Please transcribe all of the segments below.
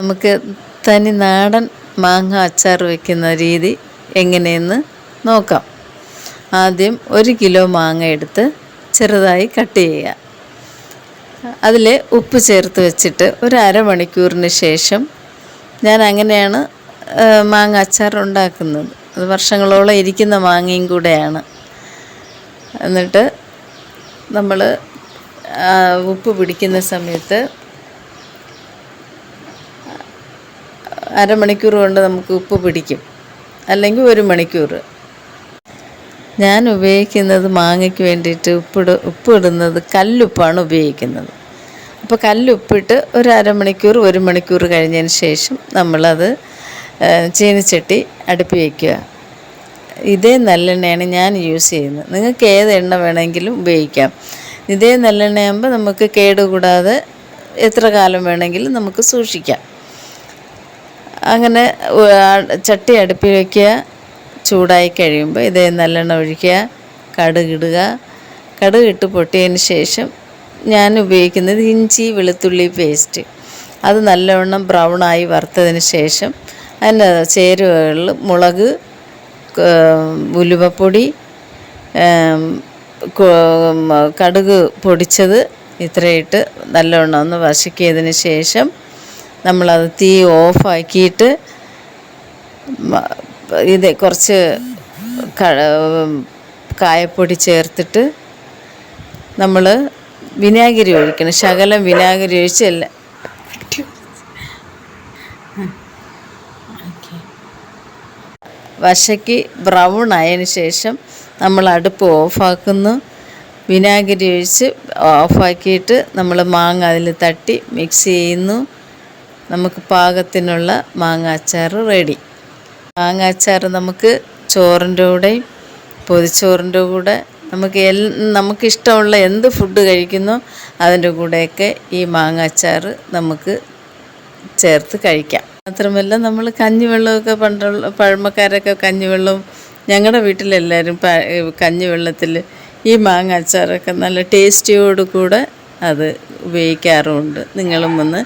നമുക്ക് തനി നാടൻ മാങ്ങ അച്ചാർ വയ്ക്കുന്ന രീതി എങ്ങനെയെന്ന് നോക്കാം. ആദ്യം ഒരു കിലോ മാങ്ങ എടുത്ത് ചെറുതായി കട്ട് ചെയ്യുക. അതിൽ ഉപ്പ് ചേർത്ത് വെച്ചിട്ട് ഒരു അരമണിക്കൂറിന് ശേഷം ഞാൻ അങ്ങനെയാണ് മാങ്ങ അച്ചാർ ഉണ്ടാക്കുന്നത്. അത് വർഷങ്ങളോളം ഇരിക്കുന്ന മാങ്ങയും കൂടെയാണ്. എന്നിട്ട് നമ്മൾ ഉപ്പ് പിടിക്കുന്ന സമയത്ത് അരമണിക്കൂർ കൊണ്ട് നമുക്ക് ഉപ്പ് പിടിക്കും. അല്ലെങ്കിൽ ഒരു മണിക്കൂർ. ഞാൻ ഉപയോഗിക്കുന്നത് മാങ്ങയ്ക്ക് വേണ്ടിയിട്ട് ഉപ്പ് ഉപ്പിടുന്നത് കല്ലുപ്പാണ് ഉപയോഗിക്കുന്നത്. അപ്പോൾ കല്ലുപ്പിട്ട് ഒരു അരമണിക്കൂർ ഒരു മണിക്കൂർ കഴിഞ്ഞതിന് ശേഷം നമ്മളത് ചീനിച്ചട്ടി അടുപ്പി വയ്ക്കുക ഇതേ നല്ലെണ്ണയാണ് ഞാൻ യൂസ് ചെയ്യുന്നത്. നിങ്ങൾക്ക് ഏത് എണ്ണ വേണമെങ്കിലും ഉപയോഗിക്കാം. ഇതേ നല്ലെണ്ണയാകുമ്പോൾ നമുക്ക് കേടുകൂടാതെ എത്ര കാലം വേണമെങ്കിലും നമുക്ക് സൂക്ഷിക്കാം. അങ്ങനെ ചട്ടി അടുപ്പിൽ വയ്ക്കുക ചൂടായി കഴിയുമ്പോൾ ഇതേ നല്ലെണ്ണ ഒഴിക്കുക കടുകിടുക കടുകിട്ട് പൊട്ടിയതിന് ശേഷം ഞാൻ ഉപയോഗിക്കുന്നത് ഇഞ്ചി വെളുത്തുള്ളി പേസ്റ്റ്. അത് നല്ലവണ്ണം ബ്രൗണായി വറുത്തതിന് ശേഷം അതിന്റെ ചേരുവകളിൽ മുളക് ഉലുവപ്പൊടി കടുക് പൊടിച്ചത് ഇത്രയിട്ട് നല്ലവണ്ണം ഒന്ന് വശക്കിയതിന് ശേഷം നമ്മളത് തീ ഓഫാക്കിയിട്ട് ഇത് കുറച്ച് കായപ്പൊടി ചേർത്തിട്ട് നമ്മൾ വിനാഗിരി ഒഴിക്കണം. ശകലം വിനാഗിരി ഒഴിച്ചല്ല എല്ലാം വശയ്ക്ക് ബ്രൗൺ ആയതിനു ശേഷം നമ്മൾ അടുപ്പ് ഓഫാക്കുന്നു. വിനാഗിരി ഒഴിച്ച് ഓഫാക്കിയിട്ട് നമ്മൾ മാങ്ങ അതിൽ തട്ടി മിക്സ് ചെയ്യുന്നു. നമുക്ക് പാകത്തിനുള്ള മാങ്ങാച്ചാർ റെഡി മാങ്ങാച്ചാർ നമുക്ക് ചോറിന്റെ കൂടെയും പൊതിച്ചോറിന്റെ കൂടെ നമുക്ക് എൽ നമുക്കിഷ്ടമുള്ള എന്ത് ഫുഡ് കഴിക്കുന്നോ അതിന്റെ കൂടെയൊക്കെ ഈ മാങ്ങാച്ചാർ നമുക്ക് ചേർത്ത് കഴിക്കാം. മാത്രമല്ല നമ്മൾ കഞ്ഞിവെള്ളമൊക്കെ പണ്ടുള്ള പഴമക്കാരൊക്കെ കഞ്ഞിവെള്ളവും ഞങ്ങളുടെ വീട്ടിലെല്ലാവരും കഞ്ഞിവെള്ളത്തിൽ ഈ മാങ്ങാച്ചാറൊക്കെ നല്ല ടേസ്റ്റിയോട് കൂടെ അത് ഉപയോഗിക്കാറുമുണ്ട്. നിങ്ങളും ഒന്ന്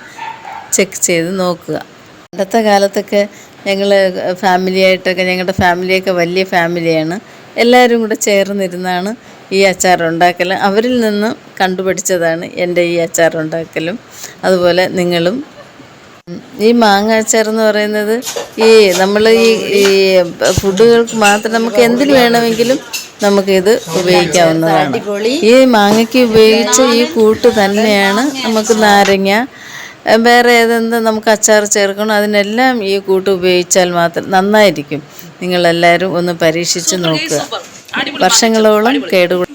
ചെക്ക് ചെയ്ത് നോക്കുക. പണ്ടത്തെ കാലത്തൊക്കെ ഞങ്ങൾ ഫാമിലിയായിട്ടൊക്കെ ഞങ്ങളുടെ ഫാമിലിയൊക്കെ വലിയ ഫാമിലിയാണ്. എല്ലാവരും കൂടെ ചേർന്നിരുന്നാണ് ഈ അച്ചാർ ഉണ്ടാക്കൽ അവരിൽ നിന്ന് കണ്ടുപിടിച്ചതാണ് എന്റെ ഈ അച്ചാർ ഉണ്ടാക്കലും അതുപോലെ നിങ്ങളും. ഈ മാങ്ങ അച്ചാർ എന്ന് പറയുന്നത് ഈ നമ്മൾ ഈ ഈ ഫുഡുകൾക്ക് മാത്രം നമുക്ക് എന്തിന് വേണമെങ്കിലും നമുക്കിത് ഉപയോഗിക്കാവുന്നതാണ്. ഈ മാങ്ങയ്ക്ക് ഉപയോഗിച്ച ഈ കൂട്ട് തന്നെയാണ് നമുക്ക് നാരങ്ങ വേറെ ഏതെന്ത് നമുക്ക് അച്ചാർ ചേർക്കണം അതിനെല്ലാം ഈ കൂട്ട് ഉപയോഗിച്ചാൽ മാത്രം നന്നായിരിക്കും. നിങ്ങളെല്ലാവരും ഒന്ന് പരീക്ഷിച്ച് നോക്കുക വർഷങ്ങളോളം കേടുകൂടാ